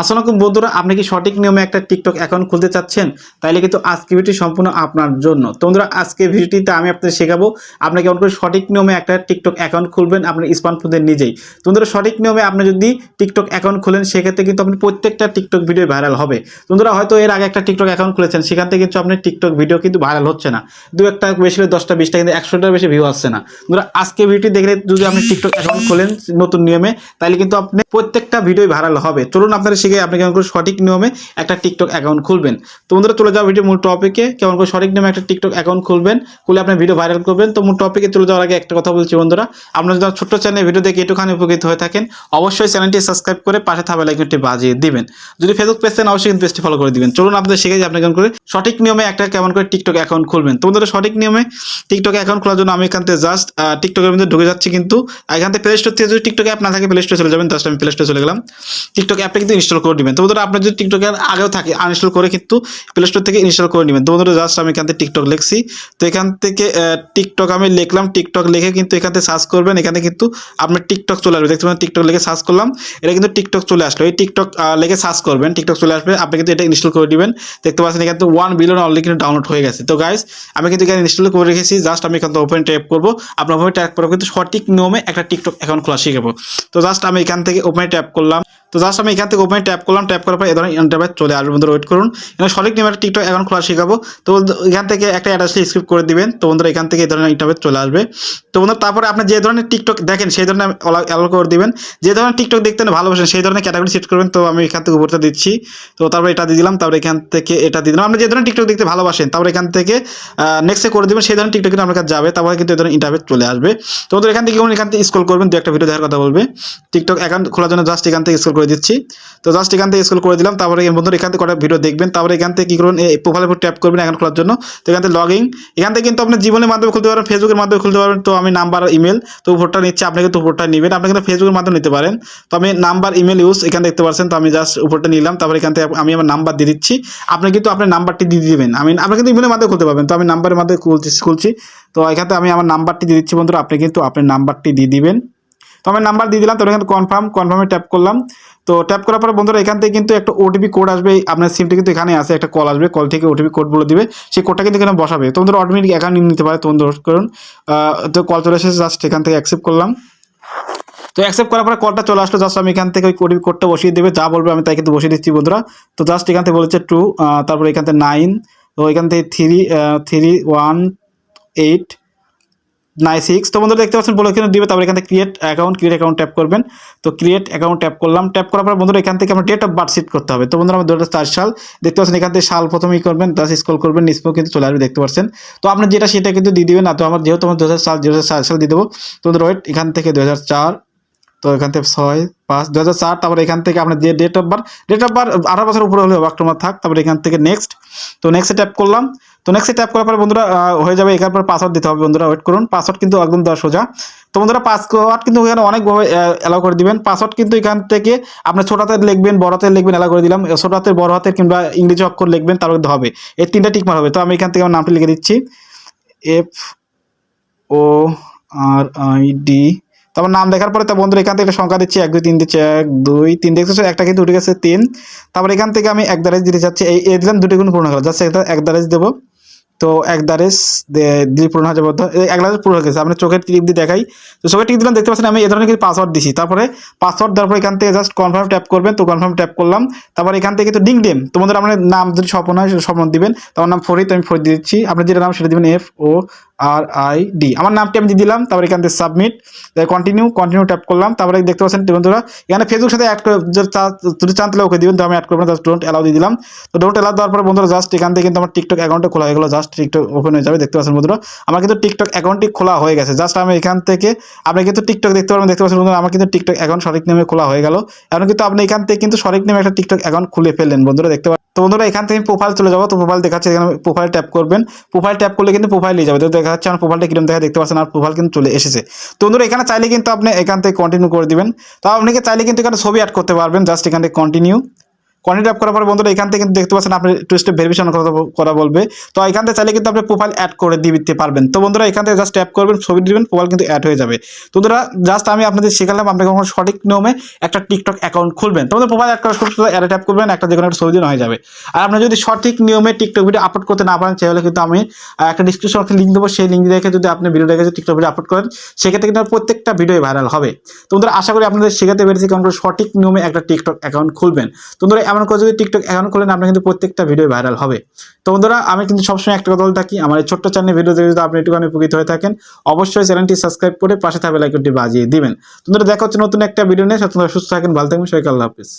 আসসালামু বন্ধুরা, আপনি কি সঠিক নিয়মে একটা টিকটক অ্যাকাউন্ট খুলতে চাচ্ছেন? তাহলে কিন্তু আজকে ভিডিওটি সম্পূর্ণ আপনার জন্য। তো বন্ধুরা, আজকে ভিডিওটিতে আমি আপনাদের শেখাবো, আপনি কেমন করে সঠিক নিয়মে একটা টিকটক অ্যাকাউন্ট খুলবেন আপনার স্মার্টফোনের নিজেই। তো বন্ধুরা, সঠিক নিয়মে আপনি যদি টিকটক অ্যাকাউন্ট খুলেন, সেক্ষেত্রে কিন্তু আপনি প্রত্যেকটা টিকটক ভিডিও ভাইরাল হবে। বন্ধুরা, হয়তো এর আগে একটা টিকটক অ্যাকাউন্ট খুলেছেন, সেখান থেকে কিন্তু আপনার টিকটক ভিডিও কিন্তু ভাইরাল হচ্ছে না। দু একটা বেশি হলে দশটা, বিশটা, কিন্তু একশোটার বেশি ভিউ আসছে না। বন্ধুরা, আজকে ভিডিওটি দেখলে যদি আপনি টিকটক অ্যাকাউন্ট খোলেন নতুন নিয়মে তাহলে কিন্তু আপনি প্রত্যেকটা ভিডিও ভাইরাল হবে। চলুন আপনারা শিখে আপনি কেমন করে সঠিক নিয়মে একটা টিকটক অ্যাকাউন্ট খুলবেন। তো বন্ধুরা, চলে যাও ভিডিও মূল টপিকে কেমন করে সঠিক নিয়মে একটা টিকটক অ্যাকাউন্ট খুলবেন, খুলে আপনি ভিডিও ভাইরাল করবেন। তো মূল টপিকে চলে যাওয়ার আগে একটা কথা বলছি বন্ধুরা, আপনারা যদি ছোট্ট চ্যানেলে ভিডিও দেখে একটুখানি উপকৃত হয়ে থাকেন, অবশ্যই চ্যানেলটি সাবস্ক্রাইব করে পাশে থাকা লাইকনটি বাজিয়ে দিবেন। যদি ফেসবুক পেজ চান অবশ্যই কিন্তু পেজটি ফলো করে দিবেন। চলুন আপনাদের শিখে আপনি কেমন করে সঠিক নিয়মে একটা কেমন করে টিকটক অ্যাকাউন্ট খুলবেন। তো বন্ধুরা, সঠিক নিয়মে টিকটক অ্যাকাউন্ট খোলার জন্য আমি এখান থেকে জাস্ট টিকটকের মধ্যে ঢুকে যাচ্ছি কিন্তু এখান থেকে প্লে স্টোর থেকে যদি টিকটক অ্যাপ না থাকে প্লে স্টোরে চলে যাবেন। জাস্ট আমি প্লে স্টোরে চলে গেলাম। টিকটক অ্যাপটা কিন্তু ইনস্টল করে নেবেন। তো বন্ধুরা, আপনার যদি টিকটক অ্যাপ আগেও থাকে আনইনস্টল করে কিন্তু প্লে স্টোর থেকে ইনস্টল করে নেবেন। তো বন্ধুরা জাস্ট আমি এখান থেকে টিকটক লিখছি। তো এখান থেকে টিকটক আমি লিখলাম। টিকটক লিখে কিন্তু এখান থেকে সার্চ করবেন। এখানে কিন্তু আপনার টিকটক চলে আসবে। দেখতে পাচ্ছেন টিকটক লিখে সার্চ করলাম। এটা কিন্তু টিকটক চলে আসলো। এই টিকটক লিখে সার্চ করবেন। টিকটক চলে আসবে। আপনি কিন্তু এটা ইনস্টল করে দিবেন দেখতে পাচ্ছেন, এখানে ওয়ান বিলিয়ন অলরেডি কিন্তু ডাউনলোড হয়ে গেছে। তো গাইস আমি কিন্তু এখানে ইনস্টল করে রেখেছি। জাস্ট আমি এখান থেকে ওপেন ট্যাপ করব। আপনার ওপেন ট্যাপ করব কিন্তু সঠিক নিয়মে একটা টিকটক অ্যাকাউন্ট খোলা শিখাবো। তো জাস্ট আমি এখান থেকে ওপেন ট্যাপ করলাম। তো জাস্ট আমি এখান থেকে ওপেন ট্যাপ করলাম ট্যাপ করার পর এ ধরনের ইন্টারভেট চলে আসবে। বন্ধুরা ওয়েট করুন। এখানে সঠিক একটা টিকটক অ্যাকাউন্ট খোলা শেখাবো। তো এখান থেকে একটা অ্যাড্রেস স্ক্রিপ্ট করে দিবেন। তো বন্ধুরা, এখান থেকে এই ধরনের ইন্টারভেট চলে আসবে। তো বন্ধুরা তারপরে আপনি যে ধরনের টিকটক দেখেন, সেই ধরনের অ্যালো করে দিবেন। যে ধরনের টিকটক দেখতে ভালোবাসেন, সেই ধরনের ক্যাটাগরি সেট করবেন। তো আমি এখান থেকে উপরটা দিচ্ছি। তো তারপরে এটা দিয়ে দিলাম, তারপরে এখান থেকে এটা দিয়ে দিলাম। আপনি যে ধরনের টিকটক দেখতে ভালোবাসেন, তারপরে এখান থেকে নেক্সটে করে দিবেন, সেই ধরনের টিকটক কিন্তু আপনার কাছে যাবে। তারপরে কিন্তু এই ধরনের ইন্টারভেট চলে আসবে। তো এখান থেকে এখান থেকে স্ক্রল করবেন, দু একটা ভিডিও দেখার কথা বলবে। টিকটক অ্যাকাউন্ট খোলার জন্য জাস্ট এখান থেকে স্ক্রল করে দিচ্ছি। তো জাস্ট এখান থেকে স্কুল করে দিলাম, তারপরে বন্ধুরা এখান থেকে কটা ভিডিও দেখবেন, তারপরে এখান থেকে কী করবেন, এই প্রোফাইলের উপর ট্যাপ করবেন অ্যাকাউন্ট খোলার জন্য। তো এখান থেকে লগ ইন এখান থেকে কিন্তু আপনি জীবনের মাধ্যমে খুলতে পারবেন ফেসবুকের মাধ্যমে খুলতে পারবেন। তো আমি নাম্বার ইমেল তো ভোটটা নিচ্ছে, আপনি কিন্তু ভোটটা নেবেন, আপনি কিন্তু ফেসবুকের মাধ্যমে নিতে পারেন। তো আমি নাম্বার ইমেল ইউজ এখানে দেখতে পাচ্ছেন, তো আমি জাস্ট উপরটা নিলাম, তারপরে এখান থেকে আমি আমার নাম্বার দিয়ে দিচ্ছি। আপনি কিন্তু আপনার নাম্বারটি দিয়ে দিবেন। আমি, আপনি কিন্তু ইমেলের মাধ্যমে খুলতে পারবেন। তো আমি নাম্বারের মাধ্যমে খুলছি খুলছি। তো এখানে আমি আমার নাম্বারটি দিয়ে দিচ্ছি বন্ধুরা, আপনি কিন্তু আপনার নাম্বারটি দিয়ে দিবেন। তো আমি নাম্বার দিয়ে দিলাম তো এখানে কনফার্ম কনফার্মে ট্যাপ করলাম। তো ট্যাপ করার পরে বন্ধুরা, এখান থেকে কিন্তু একটা ওটিপি কোড আসবে। আপনার সিমটি কিন্তু এখানে আসে একটা কল আসবে কল থেকে ওটিপি কোড বলে দিবে। সেই কোডটা কিন্তু এখানে বসাবে। তো বন্ধুরা অটোমেটিক অ্যাকাউন্ট নিতে পারে। তো বন্ধুরা, করুন। তো কল চলে এসেছে জাস্ট এখান থেকে অ্যাকসেপ্ট করলাম। তো অ্যাকসেপ্ট করার পরে কলটা চলে আসলো জাস্ট আমি এখান থেকে ওই ওটিপি কোডটা বসিয়ে দেবে। যা বলবে আমি তাই কিন্তু বসিয়ে দিচ্ছি, বন্ধুরা। তো জাস্ট এখান থেকে বলেছে টু তারপরে এখান থেকে নাইন তো এখান থেকে three three one eight nine six. তো বন্ধুরা দেখতে পাচ্ছেন, বলে এখানে দিবে, তারপরে এখান create account create account tap করবেন। তো ক্রিয়েট অ্যাকাউন্ট ট্যাপ করলাম। ট্যাপ করার পর বন্ধুরা এখান থেকে আমরা ডেট অফ বার্থ সিট করতে হবে। তো বন্ধুরা আমার দু সাল, দেখতে পাচ্ছেন এখান থেকে সাল প্রথমেই করবেন প্লাস স্কল করবেন নিষ্পো কিন্তু চলে আসবে, দেখতে পাচ্ছেন। তো আপনার যেটা সেটা কিন্তু দিয়ে দিবেন না। তো আমার যেহেতু আমার দু হাজার সাল দু হাজার চার সাল দিয়ে দেবো। তো ওয়েট এখান থেকে দু হাজার চার, তো এখান থেকে ছয়, পাঁচ দু হাজার চার, তারপরে এখান থেকে আপনার যে date of birth date of birth আঠারো বছর উপরে হলে অক্টোবর থাক। তারপরে এখান থেকে নেক্সট তো নেক্সটে ট্যাপ করলাম। তো নেক্সটে ট্যাপ করার পরে বন্ধুরা হয়ে যাবে এখান পর পাসওয়ার্ড দিতে হবে বন্ধুরা ওয়েট করুন পাসওয়ার্ড কিন্তু একদম দেওয়া সোজা। তো বন্ধুরা পাসওয়ার্ড কিন্তু এখানে অনেকভাবে অ্যালাউ করে দিবেন। পাসওয়ার্ড কিন্তু এখান থেকে আপনার ছোট হাতের লিখবেন, বড় হাতের লিখবেন অ্যালাউ করে দিলাম। ছোট হাতের, বড় হাতের কিংবা ইংরেজি অক্ষর লিখবেন, তার মধ্যে হবে। এই তিনটা টিকমার হবে। তো আমি এখান থেকে আমার নামটি লিখে দিচ্ছি। F O R I D তারপর নাম দেখার পরে তা বন্ধুরা, এখান থেকে একটা সংখ্যা দিচ্ছি, এক, দুই, তিন দিচ্ছে, এক, দুই, তিন। দেখতেছো, একটা কিন্তু উঠে গেছে, তিন। তারপর এখান থেকে আমি এক দারেজ দিতে চাচ্ছি এই দিলাম, দুটি গুণ পূর্ণ গেল জাস্ট এক দারেজ দেবো। তো এক দিয়ে পূর্ণ হয়ে যাবে এক দারেজ পূর্ণ হয়ে গেছে। আপনি চোখের টিপ দিয়ে দেখাই। তো চোখের টিপ দিলাম, দেখতে পাচ্ছেন আমি এ ধরনের কিন্তু পাসওয়ার্ড দিছি। তারপরে পাসওয়ার্ড দেওয়ার পর এখান থেকে জাস্ট কনফার্ম ট্যাপ করবেন। তো কনফার্ম ট্যাপ করলাম। তারপর এখান থেকে তো ডিং ডেম তোমাদের আপনার নাম যদি স্বপন হয়, স্বপ্ন দিবেন। তোমার নাম ফরিদ, আমি ফরিদ দিচ্ছি। আপনি যেটা নাম, সেটা দিবেন F O R I D আমার নামটি আমি দিয়ে দিলাম। তারপর এখান থেকে সাবমিট কন্টিনিউ কন্টিনিউ ট্যাপ করলাম। তারপরে দেখতে পাচ্ছেন বন্ধুরা, এখানে ফেসবুক সাথে অ্যাড করে যদি চান তাহলে ওকে দিবেন। তো আমি অ্যাড করব জাস্ট ডোন্ট অ্যালাউ দিয়ে দিলাম। তো ডোন্ট অ্যালাউ দেওয়ার পরে বন্ধুরা জাস্ট এখান থেকে কিন্তু আমার টিকটক অ্যাকাউন্টে খোলা হয়ে গেলো। জাস্ট টিকটক ওপেন হয়ে যাবে, দেখতে পাচ্ছেন বন্ধুরা। আমার কিন্তু টিকটক অ্যাকাউন্টটি খোলা হয়ে গেছে। জাস্ট আমি এখান থেকে, আপনি কিন্তু টিকটক দেখতে পারবেন, দেখতে পাচ্ছেন বন্ধুরা, আমার কিন্তু টিকটক অ্যাকাউন্ট সঠিক নিয়মে খোলা হয়ে গেল। এখন কিন্তু আপনি এখান থেকে কিন্তু সঠিক নিয়মে একটা টিকটক অ্যাকাউন্ট খুলে ফেললেন বন্ধুরা, দেখতে পাচ্ছেন। তো বন্ধুরা, এখান থেকে প্রোফাইল চলে যাব। তো প্রোফাইল দেখাচ্ছে, এখানে প্রোফাইল ট্যাপ করবেন। প্রোফাইল ট্যাপ করলে কিন্তু প্রোফাইল নিয়ে যাবে। তো দেখা যাচ্ছে আমার প্রোফাইলটা কীরকম, দেখা দেখতে পাচ্ছেন, আর প্রোফাইল কিন্তু চলে এসেছে। তো বন্ধুরা, এখানে চাইলে কিন্তু আপনি এখান থেকে কন্টিনিউ করে দিবেন। তো আপনাকে চাইলে কিন্তু এখানে ছবি অ্যাড করতে পারবেন। জাস্ট এখান থেকে কন্টিনিউ কন্টিনিউ ট্যাপ করার পরে বন্ধুরা এখান থেকে কিন্তু দেখতে পাচ্ছেন আপনি টু স্টেপ ভেরিফিকেশন করা বলবে। তো এখান থেকে চাইলে কিন্তু আপনি প্রোফাইল অ্যাড করে দিতে পারবেন। তো বন্ধুরা এখান থেকে জাস্ট ট্যাপ করবেন, ছবি দিবেন প্রোফাইল কিন্তু অ্যাড হয়ে যাবে। তো বন্ধুরা জাস্ট আমি আপনাদের শেখালাম, আপনি কখন সঠিক নিয়মে একটা টিকটক অ্যাকাউন্ট খুলবেন। তোমাদের প্রোফাইল অ্যাড করার সময় অ্যাডে ট্যাপ করবেন, একটা যে কোনো একটা ছবি দিন হয়ে যাবে। আর আপনি যদি সঠিক নিয়মে টিকটক ভিডিও আপলোড করতে না পারেন, তাহলে কিন্তু আমি একটা ডিসক্রিপশন লিঙ্ক দেবো। সেই লিঙ্ক দেখে যদি আপনি ভিডিও দেখে টিকটক ভিডিও আপলোড করেন, সেক্ষেত্রে কিন্তু প্রত্যেকটা ভিডিও ভাইরাল হবে। তো বন্ধুরা আশা করি আপনাদের শেখাতে পেরেছি কারণ সঠিক নিয়মে একটা টিকটক অ্যাকাউন্ট খুলবেন। তো বন্ধুরা এমন করে যদি টিকটক অ্যাকাউন্ট খুলেন, আপনার কিন্তু প্রত্যেকটা ভিডিও ভাইরাল হবে। তো বন্ধুরা, আমি কিন্তু সবসময় একটা কথা বলে থাকি, আমার এই ছোট্ট চ্যানেল ভিডিও দেখে যদি আপনি একটুখানি উপকৃত হয়ে থাকেন, অবশ্যই চ্যানেলটি সাবস্ক্রাইব করে পাশে থাকা লাইকনটি বাজিয়ে দিবেন। তোমরা দেখা হচ্ছে নতুন একটা ভিডিও নিয়ে সুস্থ থাকেন, ভালো থাকবেন, সবাইকে আল্লাহ হাফিজ।